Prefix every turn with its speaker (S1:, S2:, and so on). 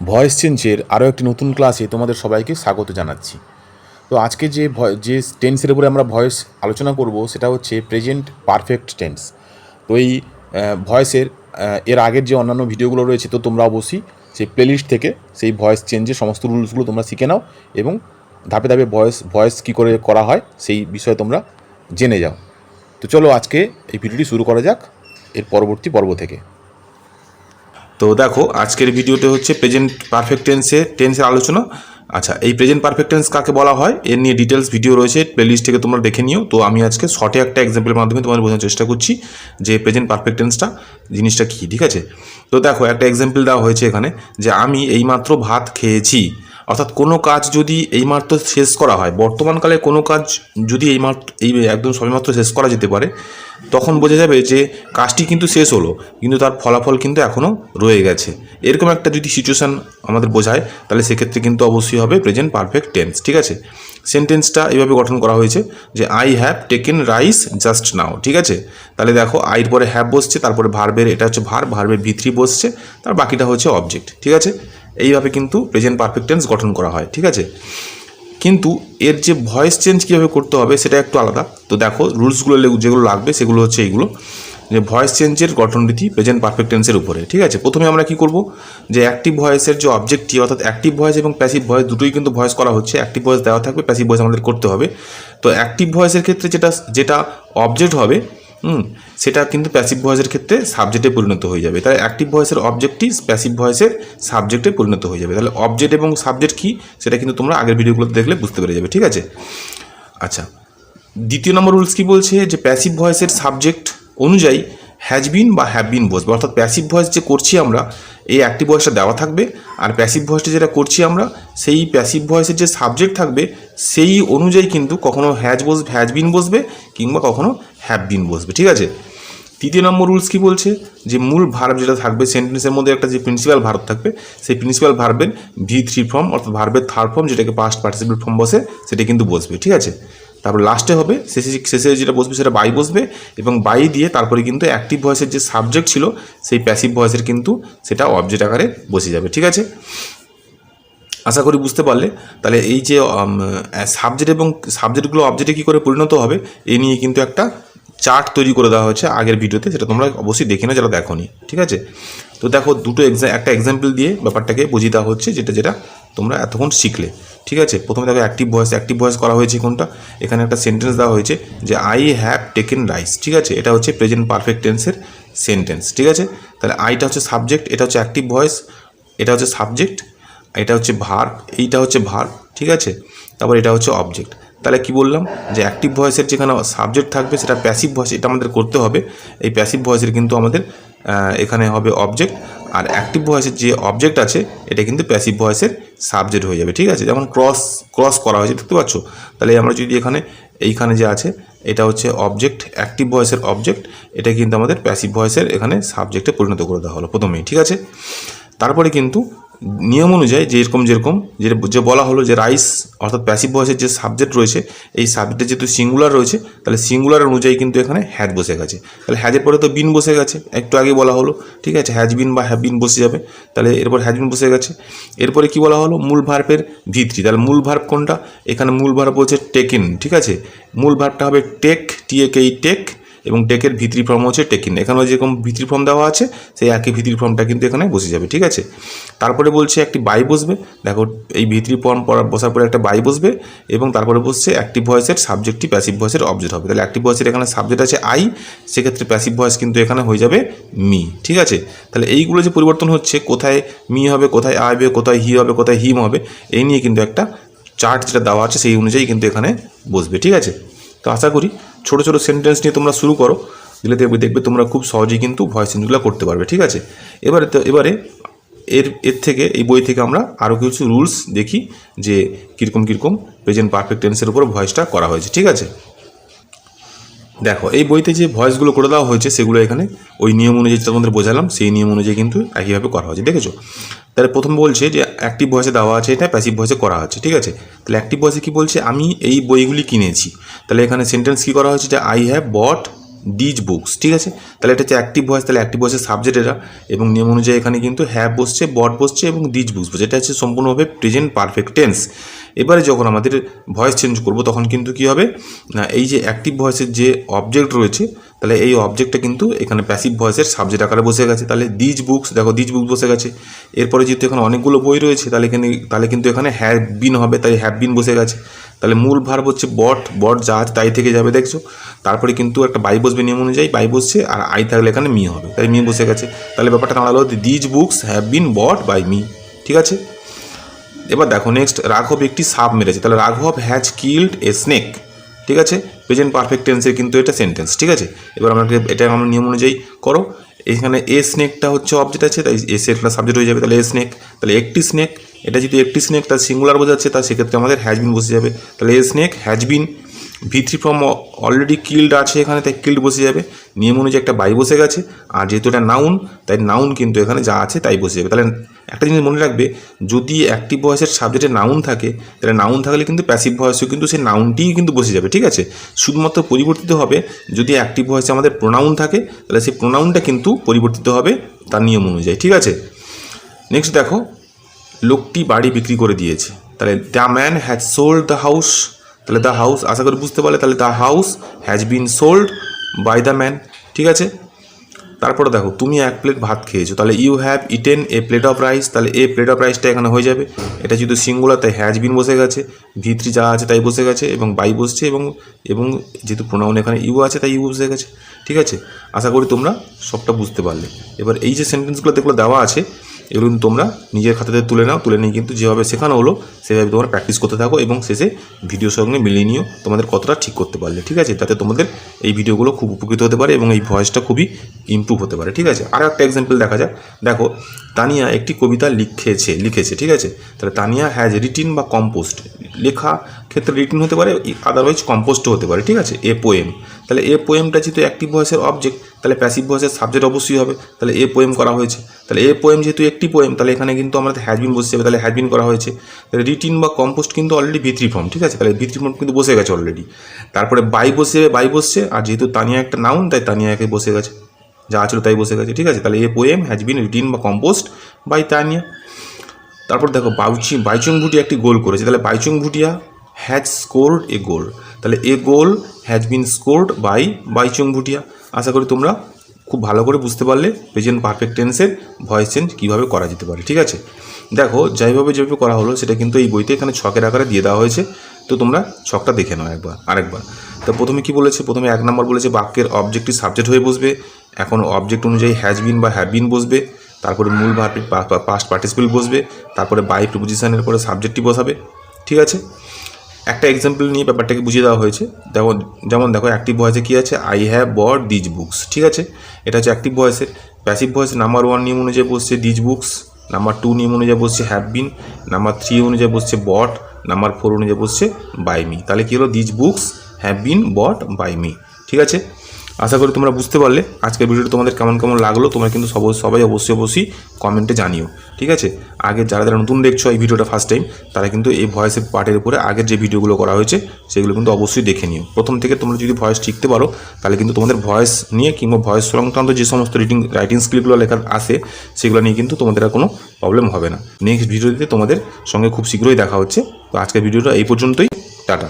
S1: Voice চেঞ্জের আরও একটি নতুন ক্লাসে তোমাদের সবাইকে স্বাগত জানাচ্ছি। তো আজকে যে যে টেন্সের উপরে আমরা ভয়েস আলোচনা করব, সেটা হচ্ছে প্রেজেন্ট পারফেক্ট টেন্স তো এই ভয়েসের এর আগের যে অন্যান্য ভিডিওগুলো রয়েছে, তো তোমরা অবশ্যই সেই প্লেলিস্ট থেকে সেই ভয়েস চেঞ্জের সমস্ত রুলসগুলো তোমরা শিখে নাও এবং ধাপে ধাপে ভয়েস ভয়েস কী করে করা হয়, সেই বিষয়ে তোমরা জেনে যাও। তো চলো আজকে এই ভিডিওটি শুরু করা যাক, এর পরবর্তী পর্ব থেকে। তো দেখো, আজকের ভিডিওতে হচ্ছে প্রেজেন্ট পারফেক্ট টেন্সে টেন্সের আলোচনা। আচ্ছা এই প্রেজেন্ট পারফেক্ট টেন্স কাকে বলা হয়? এর নিয়ে ডিটেলস ভিডিও রয়েছে প্লেলিস্ট থেকে তোমরা দেখে নিও। তো আমি আজকে শর্টে একটা এক্সাম্পলের মাধ্যমে তোমাদের বোঝানোর চেষ্টা করছি, যে প্রেজেন্ট পারফেক্ট টেন্সটা জিনিসটা কী, ঠিক আছে? তো দেখো, একটা এক্সাম্পল দেওয়া হয়েছে এখানে, যে আমি এইমাত্র ভাত খেয়েছি। অর্থাৎ কোনো কাজ যদি এইমাত্র শেষ করা হয়, বর্তমানকালে কোনো কাজ যদি এইমাত্র, এই একদম সবেমাত্র শেষ করা যেতে পারে, তখন বোঝা যাবে যে কাজটি কিন্তু শেষ হলো, কিন্তু তার ফলাফল কিন্তু এখনও রয়ে গেছে। এরকম একটা যদি সিচুয়েশান আমাদের বোঝায়, তাহলে সেক্ষেত্রে কিন্তু অবশ্যই হবে প্রেজেন্ট পারফেক্ট টেন্স ঠিক আছে? সেন্টেন্সটা এইভাবে গঠন করা হয়েছে যে I have taken rice just now ঠিক আছে? তাহলে দেখো আইর পরে হ্যাভ বসছে, তারপরে ভার্বের এটা হচ্ছে ভার ভার্বের ভিত্রি বসছে, তার বাকিটা হচ্ছে অবজেক্ট ঠিক আছে? এইভাবে কিন্তু প্রেজেন্ট পারফেক্ট টেন্স গঠন করা হয়, ঠিক আছে? কিন্তু এর যে ভয়েস চেঞ্জ কীভাবে করতে হবে সেটা একটু আলাদা। তো দেখো রুলসগুলো যেগুলো লাগবে সেগুলো হচ্ছে এইগুলো। যে ভয়েস চেঞ্জের গঠনরীতি প্রেজেন্ট পারফেক্ট টেন্সের উপরে, ঠিক আছে? প্রথমে আমরা কি করব? যে অ্যাক্টিভ ভয়েসের যে অবজেক্টটি অর্থাৎ অ্যাক্টিভ ভয়েস এবং প্যাসিভ ভয়েস দুটোই কিন্তু ভয়েস করা হচ্ছে। অ্যাক্টিভ ভয়েস দেওয়া থাকবে প্যাসিভ ভয়েস আমাদের করতে হবে। তো অ্যাক্টিভ ভয়েসের ক্ষেত্রে যেটা যেটা অবজেক্ট হবে হুম, সেটা কিন্তু প্যাসিভ ভয়েসের ক্ষেত্রে সাবজেক্টে পরিণত হয়ে যাবে। তাহলে অ্যাক্টিভ ভয়েসের অবজেক্টই প্যাসিভ ভয়েসের সাবজেক্টে পরিণত হয়ে যাবে। তাহলে অবজেক্ট এবং সাবজেক্ট কী, সেটা কিন্তু তোমরা আগের ভিডিওগুলোতে দেখলে বুঝতে পেরে যাবে, ঠিক আছে? আচ্ছা দ্বিতীয় নম্বর রুলস কী বলছে? যে প্যাসিভ ভয়েসের সাবজেক্ট অনুযায়ী হ্যাজ বিন বা হ্যাভ বিন বসবে অর্থাৎ প্যাসিভ ভয়েস যে করছি আমরা, এই অ্যাক্টিভ ভয়েসটা দেওয়া থাকবে, আর প্যাসিভ ভয়েসটা যেটা করছি আমরা, সেই প্যাসিভ ভয়েসের যে সাবজেক্ট থাকবে, সেই অনুযায়ী কিন্তু কখনো হ্যাজ বসবে হ্যাজ বিন বসবে, কিংবা কখনো হ্যাভ বিন বসবে, ঠিক আছে? তৃতীয় নম্বর রুলস কী বলছে? যে মূল ভার্ব যেটা থাকবে সেন্টেন্সের মধ্যে একটা যে প্রিন্সিপাল ভার্ব থাকবে, সেই প্রিন্সিপাল ভার্বের ভি থ্রি ফর্ম অর্থাৎ ভার্বের থার্ড ফর্ম যেটাকে পাস্ট পার্টিসিপেট ফর্ম বসে, সেটা কিন্তু বসবে, ঠিক আছে? তারপর লাস্টে হবে, শেষে শেষে যেটা বসবে সেটা বাই বসবে এবং বাই দিয়ে তারপরে কিন্তু অ্যাক্টিভ ভয়েসের যে সাবজেক্ট ছিল, সেই প্যাসিভ ভয়েসের কিন্তু সেটা অবজেক্ট আকারে বসে যাবে, ঠিক আছে? আশা করি বুঝতে পারলে। তাহলে এই যে সাবজেক্ট এবং সাবজেক্টগুলো অবজেক্টে কী করে পরিণত হবে এই নিয়ে কিন্তু একটা চার্ট তৈরি করে দেওয়া হয়েছে আগের ভিডিওতে, সেটা তোমরা অবশ্যই দেখে নাও যারা দেখো ঠিক আছে? তো দেখো, দুটো একটা এক্সাম্পল দিয়ে ব্যাপারটাকে বুঝিয়ে দেওয়া হচ্ছে, যেটা যেটা তোমরা এতক্ষণ শিখলে, ঠিক আছে? প্রথমে দেখো অ্যাক্টিভ ভয়েস অ্যাক্টিভ ভয়েস করা হয়েছে কোনটা? এখানে একটা সেন্টেন্স দেওয়া হয়েছে যে আই হ্যাভ টেকেন রাইস ঠিক আছে? এটা হচ্ছে প্রেজেন্ট পারফেক্ট টেন্সের সেন্টেন্স ঠিক আছে? তাহলে আইটা হচ্ছে সাবজেক্ট এটা হচ্ছে অ্যাক্টিভ ভয়েস এটা হচ্ছে সাবজেক্ট এটা হচ্ছে ভার এইটা হচ্ছে ভার ঠিক আছে? তারপর এটা হচ্ছে অবজেক্ট তাহলে কি বললাম? যে অ্যাক্টিভ ভয়েসের যেখানে সাবজেক্ট থাকবে, সেটা প্যাসিভ ভয়েস এটা আমাদের করতে হবে। এই প্যাসিভ ভয়েসের কিন্তু আমাদের এখানে হবে অবজেক্ট আর অ্যাক্টিভ ভয়েসের যে অবজেক্ট আছে, এটা কিন্তু প্যাসিভ ভয়েসের সাবজেক্ট হয়ে যাবে, ঠিক আছে? যেমন ক্রস ক্রস করা হয়েছে, দেখতে পাচ্ছ? তাহলে আমরা যদি এখানে, এইখানে যে আছে, এটা হচ্ছে অবজেক্ট অ্যাক্টিভ ভয়েসের অবজেক্ট এটা কিন্তু আমাদের প্যাসিভ ভয়েসের এখানে সাবজেক্টে পরিণত করে দেওয়া হলো প্রথমেই, ঠিক আছে? তারপরে কিন্তু নিয়ম অনুযায়ী যেরকম যেরকম, যে যে বলা হলো যে রাইস অর্থাৎ প্যাসিভ ভয়েসের যে সাবজেক্ট রয়েছে, এই সাবজেক্টে যেহেতু সিঙ্গুলার রয়েছে, তাহলে সিঙ্গুলার অনুযায়ী কিন্তু এখানে হ্যাজ বসে গেছে। তাহলে হ্যাজের পরে তো বিন বসে গেছে, একটু আগে বলা হলো, ঠিক আছে? হ্যাজ বিন বা হ্যাভ বিন বসে যাবে। তাহলে এরপর হ্যাজ বিন বসে গেছে। এরপরে কি বলা হলো? মূল ভার্বের ভিত্তি। তাহলে মূল ভার্ব কোনটা? এখানে মূল ভার্ব হচ্ছে টেকিন ঠিক আছে? মূল ভার্বটা হবে টেক টিএকেই টেক এবং টেকের ভিত্রি ফর্ম হচ্ছে টেকিন এখানেও যেরকম ভিত্রি ফর্ম দেওয়া আছে, সেই একই ভিত্রি ফর্মটা কিন্তু এখানে বসে যাবে, ঠিক আছে? তারপরে বলছে একটি বাই বসবে। দেখো, এই ভিত্রি ফর্ম বসার পরে একটা বাই বসবে এবং তারপরে বসছে অ্যাক্টিভ ভয়েসের সাবজেক্টটি প্যাসিভ ভয়েসের অবজেক্ট হবে। তাহলে অ্যাক্টিভ ভয়েসের এখানে সাবজেক্ট আছে আই সেক্ষেত্রে প্যাসিভ ভয়েস কিন্তু এখানে হয়ে যাবে মি ঠিক আছে? তাহলে এইগুলো যে পরিবর্তন হচ্ছে, কোথায় মি হবে, কোথায় আই হবে, কোথায় হি হবে, কোথায় হিম হবে, এই নিয়ে কিন্তু একটা চার্ট যেটা দেওয়া আছে, সেই অনুযায়ী কিন্তু এখানে বসবে, ঠিক আছে? তো আশা করি ছোটো ছোটো সেন্টেন্স নিয়ে তোমরা শুরু করো, দিলে দেখবে দেখবে তোমরা খুব সহজেই কিন্তু ভয়েস চেঞ্জগুলো করতে পারবে, ঠিক আছে? এবারে তো, এবারে এর এর থেকে, এই বই থেকে আমরা আরও কিছু রুলস দেখি যে কীরকম কীরকম প্রেজেন্ট পারফেক্ট টেন্সের উপর ভয়েসটা করা হয়েছে, ঠিক আছে? দেখো, এই বইতে যে ভয়েসগুলো করে দেওয়া হয়েছে, সেগুলো এখানে ওই নিয়ম অনুযায়ী তোমাদের বোঝালাম, সেই নিয়ম অনুযায়ী কিন্তু একইভাবে করা হয়েছে, দেখেছ? তাহলে প্রথম বলছে যে অ্যাক্টিভ ভয়েসে দেওয়া আছে, এটা প্যাসিভ ভয়েসে করা হচ্ছে ঠিক আছে? তাহলে অ্যাক্টিভ ভয়েসে কী বলছে? আমি এই বইগুলি কিনেছি। তাহলে এখানে সেন্টেন্স কী করা হয়েছে? যে I have bought these books ঠিক আছে? তাহলে এটা হচ্ছে অ্যাক্টিভ ভয়েস তাহলে অ্যাক্টিভ ভয়েসের সাবজেক্ট এটা এবং নিয়ম অনুযায়ী এখানে কিন্তু হ্যাভ বসছে, বট বসছে এবং ডিজ বুকস বসছে। এটা হচ্ছে সম্পূর্ণভাবে প্রেজেন্ট পারফেক্ট টেন্স এবারে যখন আমাদের ভয়েস চেঞ্জ করব, তখন কিন্তু কি হবে? না, এই যে অ্যাক্টিভ ভয়েসের যে অবজেক্ট রয়েছে তাহলে এই অবজেক্টটা কিন্তু এখানে প্যাসিভ ভয়েসের সাবজেক্ট আকারে বসে গেছে। তাহলে দিজ বুকস দেখো দিজ বুক বসে গেছে। এরপরে যেহেতু এখানে অনেকগুলো বই রয়েছে, তাহলে এখানে, তাহলে কিন্তু এখানে হ্যাভ বিন হবে, তাই হ্যাভ বিন বসে গেছে। তাহলে মূল ভার্ব হচ্ছে বট বট যা তাই থেকে যাবে, দেখছ? তারপরে কিন্তু একটা বাই বসবে নিয়ম অনুযায়ী বাই বসছে, আর আই থাকলে এখানে মি হবে, তাই মি বসে গেছে। তাহলে ব্যাপারটা দাঁড়াল these books have been bought by me ঠিক আছে? এবার দেখো নেক্সট রাঘব একটি সাপ মেরেছে। তাহলে রাঘব হ্যাজ কিল্ড এ স্নেক ঠিক আছে? প্রেজেন্ট পারফেক্ট টেন্সের কিন্তু এটা সেন্টেন্স ঠিক আছে? এবার আমাকে এটা আমার নিয়ম অনুযায়ী করো। এখানে এ স্নেকটা হচ্ছে অবজেক্ট আছে, তাই এ সেটা সাবজেক্ট হয়ে যাবে, তাহলে এ স্নেক তাহলে একটি স্নেক এটা যদি একটি স্নেক তার সিঙ্গুলার বোঝাচ্ছে তার সেক্ষেত্রে আমাদের হ্যাজবিন বসে যাবে। তাহলে a snake has been V three form already killed আছে এখানে, তাই কিল্ড বসে যাবে। নিয়ম অনুযায়ী একটা বাই বসে গেছে, আর যেহেতু এটা নাউন তাই নাউন কিন্তু এখানে যা আছে তাই বসে যাবে। তাহলে একটা জিনিস মনে রাখবে, যদি অ্যাক্টিভ ভয়েসের সাবজেক্টে নাউন থাকে, তাহলে নাউন থাকলে কিন্তু প্যাসিভ ভয়েসেও কিন্তু সেই নাউনটিই কিন্তু বসে যাবে, ঠিক আছে? শুধুমাত্র পরিবর্তিত হবে, যদি অ্যাক্টিভ ভয়েসে আমাদের প্রোনাউন থাকে, তাহলে সেই প্রোনাউনটা কিন্তু পরিবর্তিত হবে তার নিয়ম অনুযায়ী, ঠিক আছে? নেক্সট দেখো, লোকটি বাড়ি বিক্রি করে দিয়েছে। তাহলে the man has sold the house তাহলে দ্য হাউস আশা করি বুঝতে পারলে, তাহলে the house has been sold by the man ঠিক আছে? তারপরে দেখো, তুমি এক প্লেট ভাত খেয়েছো, তাহলে you have eaten a plate of rice তাহলে এ প্লেট অফ রাইসটা এখানে হয়ে যাবে। এটা যেহেতু সিঙ্গুলার তাই হ্যাজ বিন বসে গেছে, ভিত্রি যা আছে তাই বসে গেছে, এবং বাই বসছে, এবং এবং যেহেতু প্রোনাউন এখানে ইউ আছে, তাই ইউ বসে গেছে, ঠিক আছে? আশা করি তোমরা সবটা বুঝতে পারলে। এবার এই যে সেন্টেন্সগুলো যেগুলো দেওয়া আছে এগুলো তোমরা নিজের খাতাতে তুলে নাও, তুলে নিয়ে কিন্তু যেভাবে শেখানো হলো, সেভাবে তোমরা প্র্যাকটিস করতে থাকো এবং শেষে ভিডিওর সঙ্গে মিলিয়ে নিও তোমাদের কতটা ঠিক করতে পারলে, ঠিক আছে? তাতে তোমাদের এই ভিডিওগুলো খুব উপকৃত হতে পারে এবং এই ভয়েসটা খুবই ইমপ্রুভ হতে পারে, ঠিক আছে? আর একটা এক্সাম্পল দেখা যাক। দেখো, তানিয়া একটি কবিতা লিখেছে লিখেছে, ঠিক আছে? তাহলে তানিয়া হ্যাজ রিটিন বা কম্পোস্ট লেখা ক্ষেত্রে রিটিন হতে পারে আদারওয়াইজ কম্পোস্টও হতে পারে, ঠিক আছে? এ পোয়েম তাহলে এ পোয়েমটা যেহেতু অ্যাক্টিভ ভয়েসের অবজেক্ট তাহলে প্যাসিভ ভয়েসের সাবজেক্ট অবশ্যই হবে। তাহলে এ পোয়েম করা হয়েছে। তাহলে এ পোয়েম যেহেতু একটি পোয়েম তাহলে এখানে কিন্তু আমাদের হ্যাজবিন বসে যাবে তাহলে হ্যাজবিন করা হয়েছে। তাহলে রিটিন বা কম্পোস্ট কিন্তু অলরেডি ভিত্রি ফর্ম ঠিক আছে? তাহলে ভিত্রি ফর্ম কিন্তু বসে গেছে অলরেডি তারপরে বাই বসে যাবে বাই বসছে, আর যেহেতু তানিয়া একটা নাউন তাই তানিয়াকে বসে গেছে। যা ছিল তাই বসে গেছে, ঠিক আছে? তাহলে a poem has been written বা কম্পোস্ট বাই তানিয়া। তারপর দেখো বাউচি বাইচুং ভুটিয়া একটি গোল করেছে। তাহলে Baichung Bhutia has scored a goal তাহলে a goal has been scored by Baichung Bhutia আশা করি তোমরা খুব ভালো করে বুঝতে পারলে প্রেজেন্ট পারফেক্ট টেন্সের ভয়েস চেঞ্জ কীভাবে করা যেতে পারে, ঠিক আছে? দেখো, যেভাবে যেভাবে করা হলো, সেটা কিন্তু এই বইতে এখানে ছকের আকারে দিয়ে দেওয়া হয়েছে। তো তোমরা ছকটা দেখে নাও একবার, আরেকবার। তো প্রথমে কি বলেছে? প্রথমে এক নম্বর বলেছে, বাক্যের অবজেক্টিভ সাবজেক্ট হয়ে বসবে। এখন অবজেক্ট অনুযায়ী হ্যাজ বিন বা হ্যাভ বিন বসবে। তারপরে মূল ভার্বের পাস্ট পার্টিসিপেল বসবে। তারপরে বাই প্রিপোজিশনের পরে সাবজেক্টটি বসাবে, ঠিক আছে? একটা এক্সাম্পল নিয়ে ব্যাপারটাকে বুঝিয়ে দেওয়া হয়েছে। দেখো, যেমন দেখো অ্যাক্টিভ ভয়েসে কী আছে? I have bought these books ঠিক আছে? এটা হচ্ছে অ্যাক্টিভ ভয়েসের প্যাসিভ ভয়েস নাম্বার ওয়ান নিয়ম অনুযায়ী বসছে দিজ বুকস নাম্বার টু নিয়ম অনুযায়ী বসছে হ্যাভ বিন নাম্বার থ্রি অনুযায়ী বসছে বট নাম্বার ফোর অনুযায়ী বসছে বাই মি তাহলে কী হলো? These books have been bought by me ঠিক আছে? আশা করি তোমরা বুঝতে পারলে। আজকের ভিডিওটা তোমাদের কেমন কেমন লাগল, তোমরা কিন্তু সব সবাই অবশ্যই অবশ্যই কমেন্টে জানিও, ঠিক আছে? আগে যারা যারা নতুন দেখছ এই ভিডিওটা ফার্স্ট টাইম তারা কিন্তু এই ভয়েসের পার্টের উপরে আগের যে ভিডিওগুলো করা হয়েছে, সেগুলো কিন্তু অবশ্যই দেখে নিও। প্রথম থেকে তোমরা যদি ভয়েস শিখতে পারো, তাহলে কিন্তু তোমাদের ভয়েস নিয়ে কিংবা ভয়েস সংক্রান্ত যে সমস্ত রিডিং রাইটিং স্কিলগুলো লেখা আসে সেগুলো নিয়ে কিন্তু তোমাদের আর কোনো প্রবলেম হবে না। নেক্সট ভিডিওতে তোমাদের সঙ্গে খুব শীঘ্রই দেখা হচ্ছে। তো আজকের ভিডিওটা এই পর্যন্তই। টাটা।